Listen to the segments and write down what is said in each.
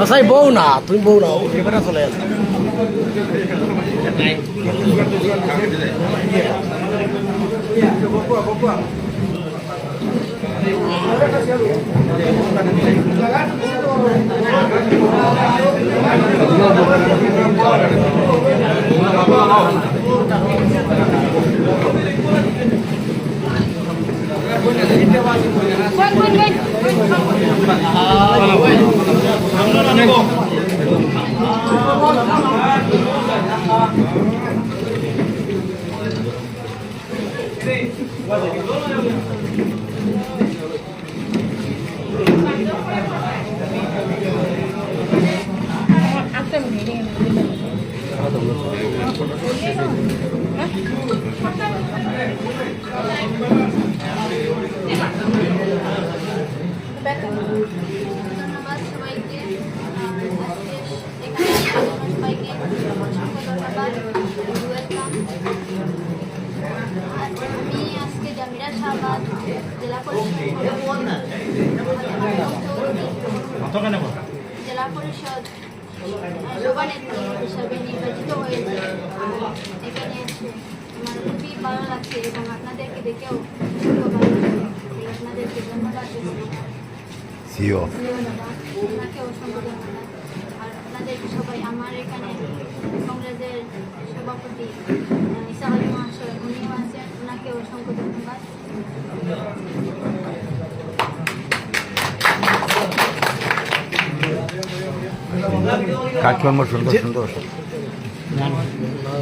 বাসাই বউ না তুমি বউ না এবারে চলে আসো After meeting. ধন্যবাদ সবাইকে আহ, আজকে এখানে সবাইকে অসংখ্য ধন্যবাদ ওয়েলকাম আমি আজকে জামিরা শাহবাদ জেলা পরিষদ জেলা পরিষদ হিসাবে নির্বাচিত হয়েছে। এখানে আমার খুবই ভালো লাগছে এবং আপনাদেরকে দেখেও ভালো লাগছে। আপনাদেরকে ধন্যবাদ সিও। ওনাকে অসংখ্য ধন্যবাদ আর আপনাদের সবাই আমার এখানে কংগ্রেসের সভাপতি আহ, ইসা আলী মহাশয় উনিও আছেন ওনাকে অসংখ্য ধন্যবাদ কাজকর্ম সুন্দর সুন্দর না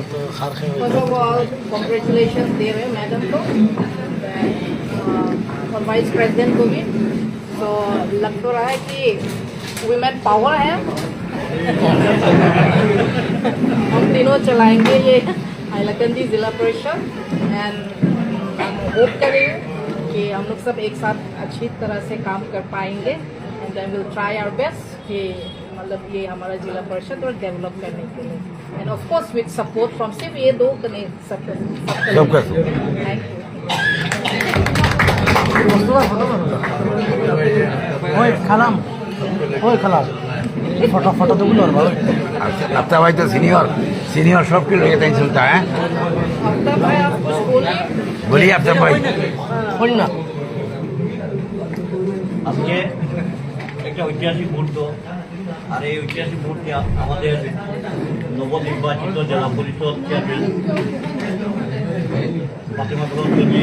তো খার খেয়ে First of all, congratulations दे रहे हैं मैडम को uh, और वाइस प्रेसिडेंट को भी तो लग तो रहा है कि वुमेन पावर है हम तीनों चलाएंगे ये हाईलाकंदी जिला परिषद एंड हम होप करें कि हम लोग सब एक साथ अच्छी तरह से काम कर पाएंगे and I will try our best कि मतलब ये हमारा जिला परिषद और डेवलप करने के लिए and of course with support from सिर्फ ये दो नहीं सब सबका थैंक यू ওই খালাম ওই খালাম ফটো ফটো তো গুলো ভালো আচ্ছা ভাই তো সিনিয়র সিনিয়র সব কি লগে তাই চলতা হ্যাঁ? বলি আফতাব ভাই। বলি না। আজকে একটা ঐতিহাসিক মুহূর্ত আর এই ঐতিহাসিক মুহূর্তে আমাদের নবনির্বাচিত জেলা পরিষদ চেয়ারম্যান ফাতেমা গ্রহণ জন্যে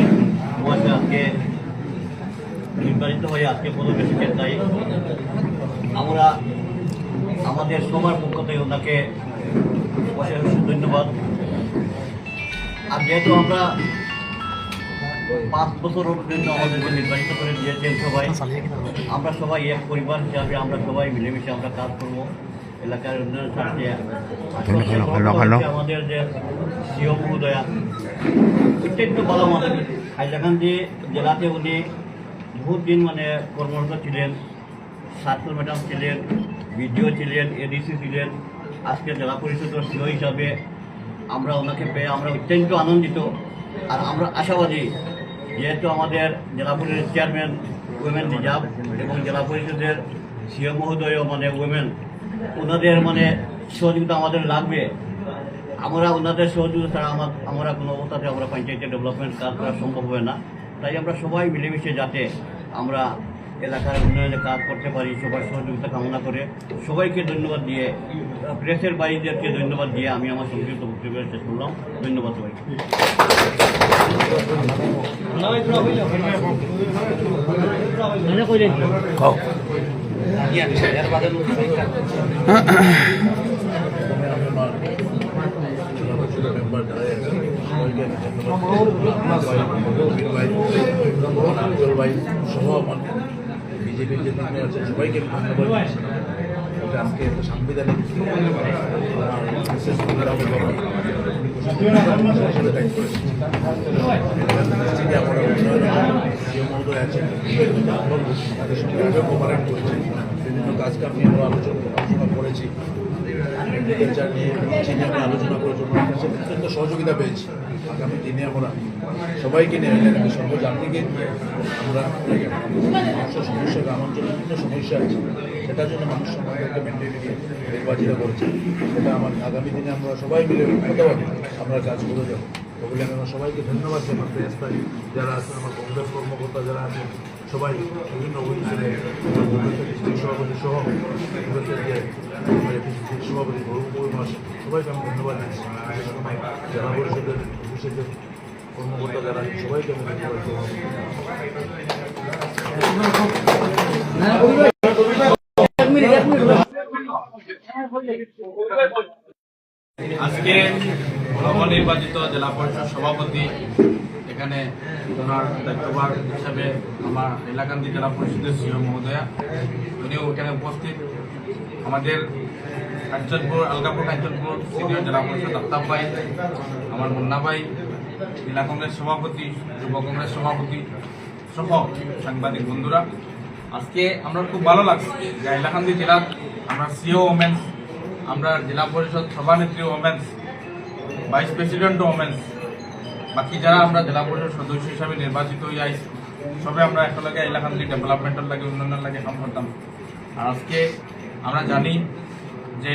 আমাকে আজকে নির্বাচিত হয়ে আজকে পদকে শিখেন তাই আমরা আমাদের সবার পক্ষ থেকে ওনাকে ধন্যবাদ। আর যেহেতু আমরা পাঁচ বছরের জন্য আমাদেরকে নির্বাচিত করে দিয়েছেন সবাই আমরা সবাই এক পরিবার হিসাবে আমরা সবাই মিলেমিশে আমরা কাজ করব। এলাকার উন্নয়ন স্বার্থে। আমাদের যে সিও মহোদয়া অত্যন্ত ভালো মানুষ হাইলাকান্দি জেলাতে উনি বহুত দিন মানে কর্মরত ছিলেন সার্কেল ম্যাডাম ছিলেন। বিডিও ছিলেন, এডিসি ছিলেন, আজকে জেলা পরিষদের সিও হিসাবে আমরা ওনাকে পেয়ে আমরা অত্যন্ত আনন্দিত। আর আমরা আশাবাদী, যেহেতু আমাদের জেলা পরিষদের চেয়ারম্যান উইমেন রিজার্ভ এবং জেলা পরিষদের সিও মহোদয় মানে উইমেন ওনাদের মানে সহযোগিতা আমাদের লাগবে। আমরা ওনাদের সহযোগিতা ছাড়া আমার, আমরা কোনো অবস্থাতে আমরা পঞ্চায়েতের ডেভেলপমেন্ট কাজ করা সম্ভব হবে না। তাই আমরা সবাই মিলেমিশে যাতে আমরা এলাকার উন্নয়নে কাজ করতে পারি, সবার সহযোগিতা কামনা করে। সবাইকে ধন্যবাদ দিয়ে, প্রেসের বাড়িদেরকে ধন্যবাদ দিয়ে আমি আমার সংক্ষিপ্ত বক্তব্য শেষ করলাম। ধন্যবাদ সবাইকে। কও বিজেপির যে সবাইকে ধন্যবাদ। আজকে সাংবিধানিক আমরা উন্নয়ন যে মহোদয় আছেন তাদের সঙ্গে বিভিন্ন কাজ কাম নিয়ে আমরা আলোচনা আলোচনা করেছি নিয়ে আলোচনা করেছি ওনার কাছে অত্যন্ত সহযোগিতা পেয়েছি আগামী দিনে আমরা সবাইকে নিয়ে এলাকাতে সর্বজাতিকে নিয়ে আমরা সমস্যা, গ্রাম অঞ্চলে বিভিন্ন সমস্যা আছে, সেটার জন্য মানুষ আমাদেরকে মেনটেন নির্বাচিত করেছে। সেটা আমার আগামী দিনে আমরা সবাই মিলে ঐক্যবদ্ধভাবে আমরা কাজ করে যাব। ওগুলো আমরা সবাইকে ধন্যবাদ জানাই প্রেসপাই যারা আছেন আমার কংগ্রেস কর্মকর্তা যারা আছেন, সবাই বিভিন্ন ডিস্ট্রিক্ট সভাপতি সহ সভাপতি গৌরব মাস সবাইকে আমি ধন্যবাদ জানাচ্ছি। জেলা পরিষদের অফিসের কর্মকর্তা যারা সবাইকে আজকে নবনির্বাচিত জেলা পরিষদ সভাপতি এখানে ওনার দায়িত্বভার হিসাবে আমার এলাকান্দি জেলা পরিষদের সিও মহোদয়া উনিও এখানে উপস্থিত। আমাদের কাঞ্চনপুর, আলগাপুর, কাঞ্চনপুর, সিনিয়র জেলা পরিষদ আফতাব ভাই, আমার মুন্না ভাই, জেলা কংগ্রেস সভাপতি, যুব কংগ্রেস সভাপতি সহ সাংবাদিক বন্ধুরা। আজকে আমরা খুব ভালো লাগছে। যে হাইলাকান্দি জেলার আমরা সিও ওমেন্স, আমরা জেলা পরিষদ সভানেত্রী ওমেন্স, ভাইস প্রেসিডেন্ট ওমেন্স, বাকি যারা আমরা জেলা পরিষদ সদস্য হিসাবে নির্বাচিত হয়ে যাই সবে আমরা একেলগে এলাকান্দি ডেভেলপমেন্টের লাগে, উন্নয়নের লাগে কাম করতাম। আর আজকে আমরা জানি যে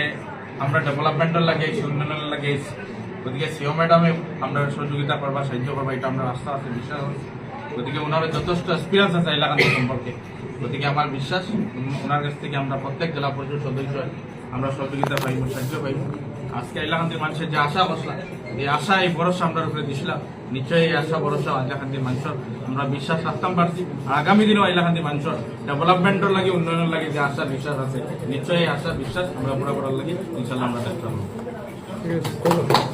আমরা ডেভেলপমেন্টের লাগে আইছি, উন্নয়নের লাগে। গতিকে সিও ম্যাডামে আমরা সহযোগিতা করবা সাহায্য করবা এটা আমরা রাস্তা আছে বিশ্বাস আছে। গতিকে ওনার যথেষ্ট এক্সপিরিয়েন্স আছে এলাকা সম্পর্কে গতিকে আমার বিশ্বাস ওনার কাছ থেকে আমরা প্রত্যেক জেলা পরিষদ সদস্য আমরা সহযোগিতা পাইব সাহায্য পাইব আজকে আল্লাহান্তির মানুষের যে আশা বসলা, এই আশা এই ভরসা আমরা উপরে দিছিলাম। নিশ্চয়ই এই আশা ভরসা আল্লাহান্তির মানুষের, আমরা বিশ্বাস রাখতাম পারছি। আগামী দিনেও আল্লাহান্তির মানুষের ডেভেলপমেন্টের লাগে, উন্নয়নের লাগে যে আশা বিশ্বাস আছে, নিশ্চয়ই আশা বিশ্বাস আমরা পুরা করার লাগে ইনশাল্লাহ আমরা চেষ্টা করব।